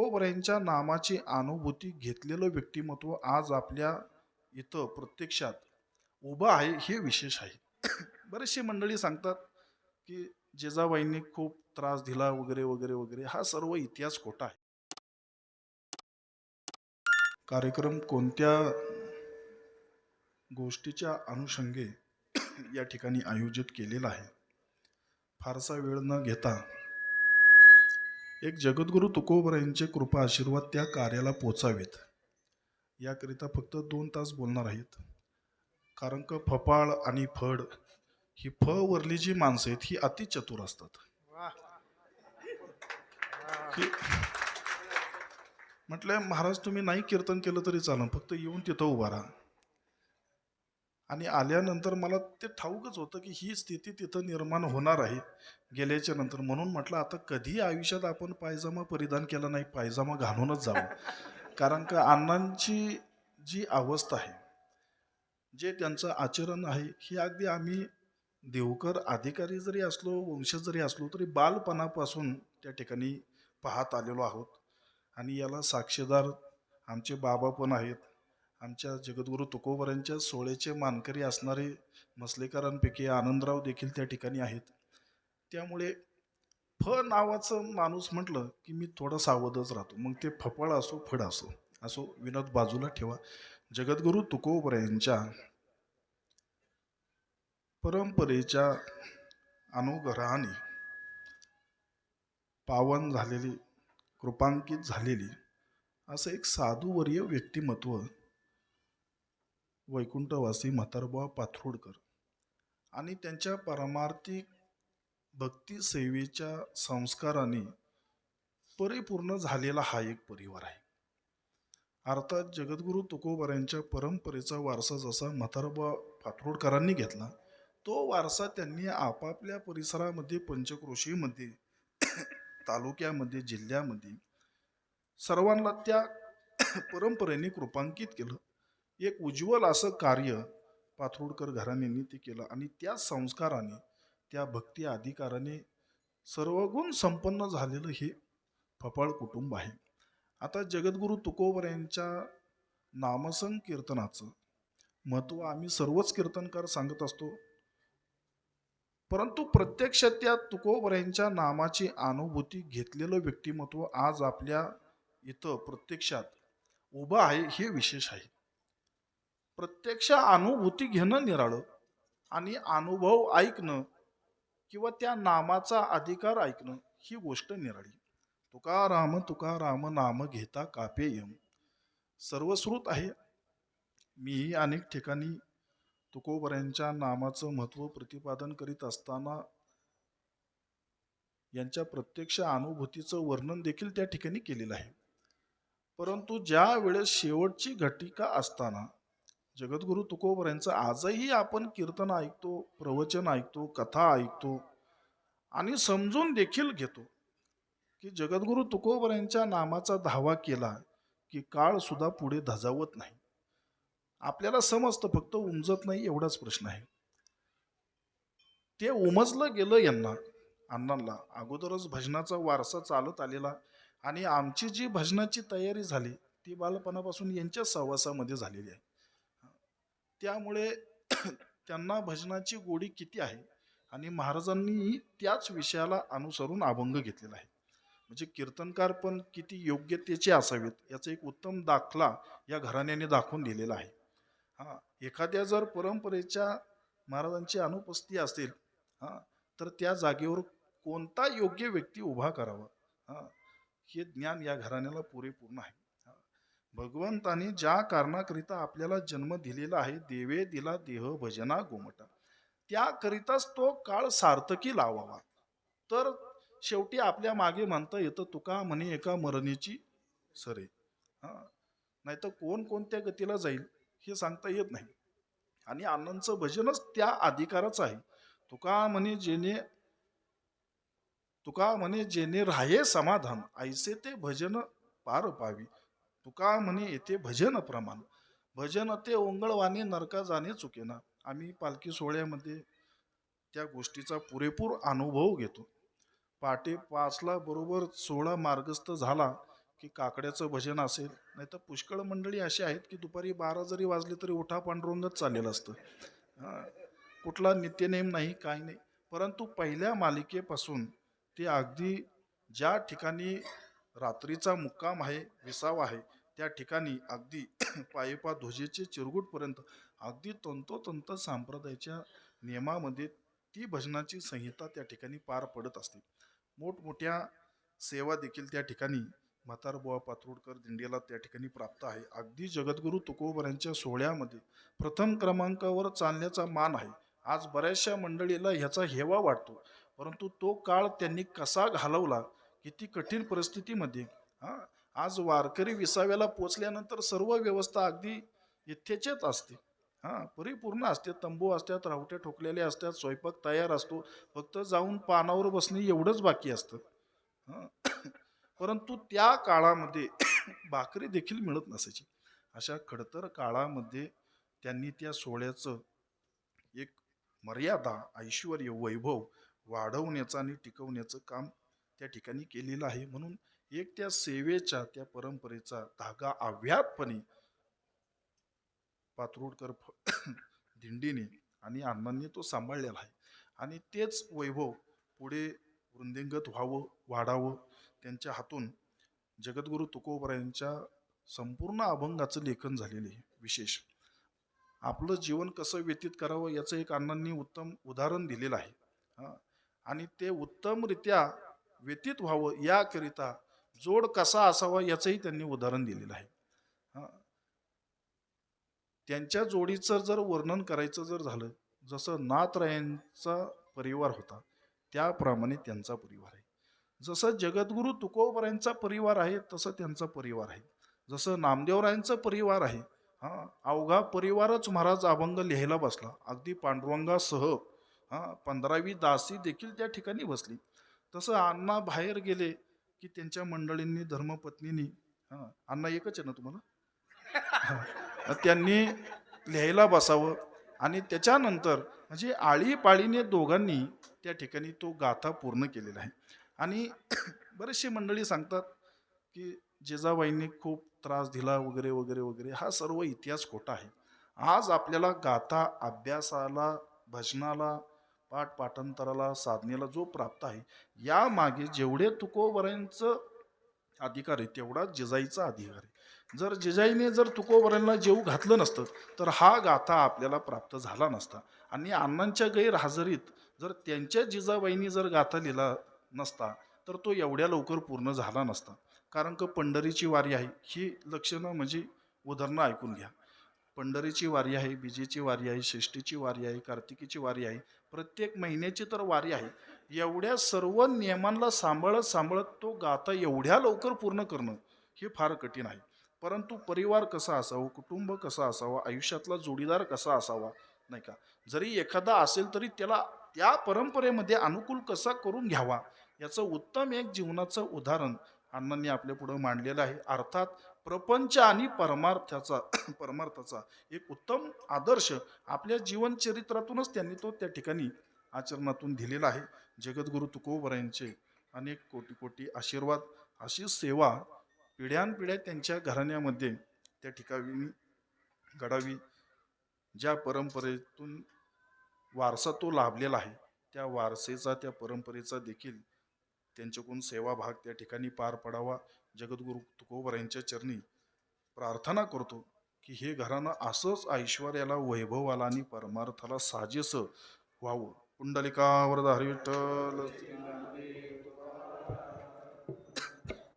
तुकोबऱ्यांच्या नामाची अनुभूती घेतलेलं व्यक्तिमत्व आज आपल्या इथं प्रत्यक्षात उभं आहे हे विशेष आहे. बरेचशी मंडळी सांगतात की जेजाबाईंनी खूप त्रास दिला वगैरे वगैरे वगैरे. हा सर्व इतिहास खोटा आहे. कार्यक्रम कोणत्या गोष्टीच्या अनुषंगे या ठिकाणी आयोजित केलेला आहे? फारसा वेळ न घेता एक जगद्गुरु तुकोबरायांचे कृपा आशीर्वाद त्या कार्याला पोचावेत. याकरिता फक्त दोन तास बोलणार आहेत. कारण का फपाळ आणि फड ही फ वरली जी माणसं आहेत ही अति चतुर असतात. म्हटलं महाराज तुम्ही नाही कीर्तन केलं तरी चालेल फक्त येऊन तिथं उभा राहा. आणि आल्यानंतर मला ते ठाऊकच होतं की ही स्थिती तिथं निर्माण होणार आहे. गेल्याच्यानंतर म्हणून म्हटलं आता कधी आयुष्यात आपण पायजामा परिधान केला नाही पायजामा घालूनच जावं. कारण का अण्णांची जी अवस्था आहे जे त्यांचं आचरण आहे हे अगदी आम्ही देवकर अधिकारी जरी असलो वंशज जरी असलो तरी बालपणापासून त्या ठिकाणी पाहत आलेलो आहोत. आणि याला साक्षीदार आमचे बाबा पण आहेत. आमच्या जगद्गुरु तुकोबरांच्या सोहळ्याचे मानकरी असणारे मसलेकरांपैकी आनंदराव देखील त्या ठिकाणी आहेत. त्यामुळे फ नावाचं माणूस म्हटलं की मी थोडं सावधच राहतो. मग ते फपळ असो फड असो असो विनोद बाजूला ठेवा. जगद्गुरु तुकोबऱ्यांच्या परंपरेच्या अनुग्रहाने पावन झालेली कृपांकित झालेली असं एक साधुवर्य व्यक्तिमत्व वैकुंठवासी म्हातारबा पाथरुडकर आणि त्यांच्या परमार्थिक भक्ती सेवेच्या संस्काराने परिपूर्ण झालेला हा एक परिवार आहे. अर्थात जगद्गुरू तुकोबारांच्या परंपरेचा वारसा जसा म्हातारबा पाथरुडकरांनी घेतला तो वारसा त्यांनी आपापल्या परिसरामध्ये पंचक्रोशीमध्ये तालुक्यामध्ये जिल्ह्यामध्ये सर्वांना त्या परंपरेने कृपांकित केलं. एक उज्ज्वल असं कार्य पाथरुडकर घराण्यांनी ते केलं आणि त्या संस्काराने त्या भक्ती अधिकाराने सर्वगुण संपन्न झालेलं हे फपाळ कुटुंब आहे. आता जगद्गुरु तुकोबर यांच्या नामसंग कीर्तनाचं महत्त्व आम्ही सर्वच कीर्तनकार सांगत असतो. परंतु प्रत्यक्ष त्या तुकोबर यांच्या नामाची अनुभूती घेतलेलं व्यक्तिमत्व आज आपल्या इथं प्रत्यक्षात उभं आहे हे विशेष आहे. प्रत्यक्ष अनुभूती घेणं निराळं आणि अनुभव ऐकणं किंवा त्या नामाचा अधिकार ऐकणं ही गोष्ट निराळी. तुकाराम तुकाराम नाम घेता कापेयम. सर्वश्रुत आहे. मीही अनेक ठिकाणी तुकोबऱ्यांच्या नामाचं महत्त्व प्रतिपादन करीत असताना यांच्या प्रत्यक्ष अनुभूतीचं वर्णन देखील त्या ठिकाणी केलेलं आहे. परंतु ज्या वेळेस शेवटची घटिका असताना जगद्गुरु तुकोबर यांचं आजही आपण कीर्तन ऐकतो प्रवचन ऐकतो कथा ऐकतो आणि समजून देखील घेतो की जगद्गुरु तुकोबऱ्यांच्या नामाचा धावा केला की काळ सुद्धा पुढे धजावत नाही. आपल्याला समजतं फक्त उमजत नाही एवढाच प्रश्न आहे. ते उमजलं गेलं यांना अण्णांना. अगोदरच भजनाचा वारसा चालत आलेला आणि आमची जी भजनाची तयारी झाली ती बालपणापासून यांच्या सहवासामध्ये झालेली आहे. त्यामुळे त्यांना भजनाची गोडी किती आहे? आणि महाराजांनी त्याच विषयाला अनुसरून अभंग घेतलेला आहे. म्हणजे कीर्तनकार पण किती योग्यतेचे असावेत याचा एक उत्तम दाखला या घराण्याने दाखवून दिलेला आहे. हां एखाद्या जर परंपरेच्या महाराजांची अनुपस्थिती असेल हां तर त्या जागेवर कोणता योग्य व्यक्ती उभा करावा? हां हे ज्ञान या घराण्याला पुरेपूर्ण आहे. भगवंताने ज्या कारणाकरिता आपल्याला जन्म दिलेला आहे देवे दिला देह भजना गोमटा त्याकरिताच तो काळ सार्थकी लावावा. तर शेवटी आपल्या मागे म्हणता येतं तुका म्हणे एका मरणीची सरे. हां. नाही तर कोण कोणत्या गतीला जाईल हे सांगता येत नाही. आणि आनंदचं भजनच त्या अधिकाराचं आहे. तुका म्हणे जेणे तुका म्हणे जेणे राहे समाधान ऐसे ते भजन पार पावी. तुका म्हणे येते भजन प्रमाण. भजन ते ओंगळवाणी नरका जाणे चुकेना. आम्ही पालखी सोहळ्यामध्ये त्या गोष्टीचा पुरेपूर अनुभव घेतो. पहाटे पाचला बरोबर सोहळा मार्गस्थ झाला की काकड्याचं भजन असेल नाही तर पुष्कळ मंडळी अशी आहेत की दुपारी बारा जरी वाजले तरी उठा पांडुरंगच चाललेलं असतं. कुठला नित्यनेम नाही काही नाही. परंतु पहिल्या मालिकेपासून ते अगदी ज्या ठिकाणी रात्रीचा मुक्काम आहे विसावा आहे. त्या ठिकाणी अगदी पायपा ध्वजेचे चिरगुटपर्यंत अगदी तंतोतंत संप्रदायाच्या नियमामध्ये ती भजनाची संहिता त्या ठिकाणी पार पडत असते. मोठमोठ्या सेवा देखील त्या ठिकाणी म्हातारबुवा पात्रोडकर दिंडीला त्या ठिकाणी प्राप्त आहे. अगदी जगद्गुरू तुकोबरांच्या सोहळ्यामध्ये प्रथम क्रमांकावर चालण्याचा मान आहे. आज बऱ्याचशा मंडळीला ह्याचा हेवा वाटतो. परंतु तो काळ त्यांनी कसा घालवला किती कठीण परिस्थितीमध्ये. हा आज वारकरी विसाव्याला पोचल्यानंतर सर्व व्यवस्था अगदी इथेचेच असते. हां परिपूर्ण असते तंबू असतात रावट्या ठोकलेले असतात स्वयंपाक तयार असतो फक्त जाऊन पानावर बसणे एवढंच बाकी असतं. हां परंतु त्या काळामध्ये भाकरी देखील मिळत नसायची. अशा खडतर काळामध्ये त्यांनी त्या सोहळ्याचं एक मर्यादा ऐश्वर वैभव वाढवण्याचं आणि टिकवण्याचं काम त्या ठिकाणी केलेलं आहे. म्हणून एक त्या सेवेच्या त्या परंपरेचा धागा अव्यातपणे पात्रोडकर फ- दिंडीने आणि अण्णांनी तो सांभाळलेला आहे. आणि तेच वैभव पुढे वृंदिंगत व्हावं वाढावं त्यांच्या हातून जगद्गुरू तुकोबरायांच्या संपूर्ण अभंगाचं लेखन झालेलं आहे विशेष. आपलं जीवन कसं व्यतीत करावं याचं एक अण्णांनी उत्तम उदाहरण दिलेलं आहे. हां. आणि ते उत्तमरित्या व्यतीत व्हावं याकरिता जोड कसा असावा याचंही त्यांनी उदाहरण दिलेलं आहे. हां. त्यांच्या जोडीचं जर वर्णन करायचं जर झालं जसं नाथरायांचा परिवार होता त्याप्रमाणे त्यांचा परिवार आहे. जसं जगद्गुरू तुकोबरायांचा परिवार आहे तसं त्यांचा परिवार आहे. जसं नामदेवरायांचा परिवार आहे हा अवघा परिवारच महाराज अभंग लिहायला बसला. अगदी पांडुरंगासह हा पंधरावी दासी देखील त्या ठिकाणी बसली. तसं अण्णा बाहेर गेले की त्यांच्या मंडळींनी धर्मपत्नीनी हां अण्णा एकच आहे ना तुम्हाला? त्यांनी लिहायला बसावं आणि त्याच्यानंतर म्हणजे आळीपाळीने दोघांनी त्या ठिकाणी तो गाथा पूर्ण केलेला आहे. आणि बरेचशी मंडळी सांगतात की जेजाबाईंनी खूप त्रास दिला वगैरे वगैरे वगैरे. हा सर्व इतिहास खोटा आहे. आज आपल्याला गाथा अभ्यासाला भजनाला पाठ पाठांतराला साधनेला जो प्राप्त आहे यामागे जेवढे तुकोबऱ्यांचं अधिकार आहे तेवढा जिजाईचा अधिकार आहे. जर जिजाईने जर तुकोबऱ्यांना जेव घातलं नसतं तर हा गाथा आपल्याला प्राप्त झाला नसता. आणि अण्णांच्या गैरहजेरीत जर त्यांच्या जिजाबाईंनी जर गाथा लिहिला नसता तर तो एवढ्या लवकर पूर्ण झाला नसता. कारण का पंढरीची वारी आहे ही लक्षणं म्हणजे उदाहरणं ऐकून घ्या. पंढरीची वारी आहे विजेची वारी आहे षष्टीची वारी आहे कार्तिकीची वारी आहे प्रत्येक महिन्याची तर वारी आहे. एवढ्या सर्व नियमांना सांभाळत सांभाळत तो गाथा एवढ्या लवकर पूर्ण करणं हे फार कठीण आहे. परंतु परिवार कसा असावा कुटुंब कसा असावा आयुष्यातला जोडीदार कसा असावा नाही का? जरी एखादा असेल तरी त्याला त्या परंपरेमध्ये अनुकूल कसा करून घ्यावा याचं उत्तम एक जीवनाचं उदाहरण अण्णांनी आपल्या पुढं मांडलेलं आहे. अर्थात प्रपंच आणि परमार्थाचा परमार्थाचा एक उत्तम आदर्श आपल्या जीवनचरित्रातूनच त्यांनी तो त्या ठिकाणी आचरणातून दिलेला आहे. जगद्गुरु तुकोबरायांचे अनेक कोटी कोटी आशीर्वाद अशी सेवा पिढ्यानपिढ्या त्यांच्या घराण्यामध्ये त्या ठिकाणी घडावी. ज्या परंपरेतून वारसा तो लाभलेला आहे त्या वारसेचा त्या परंपरेचा देखील त्यांच्याकडून सेवा भाग त्या ठिकाणी पार पडावा. जगद्गुरु तुकोबरायांच्या चरणी प्रार्थना करतो की हे घराणं असंच ऐश्वर्याला वैभवाला आणि परमार्थाला साजेसं व्हावं. पुंडलिकावर धारी विठ्ठल.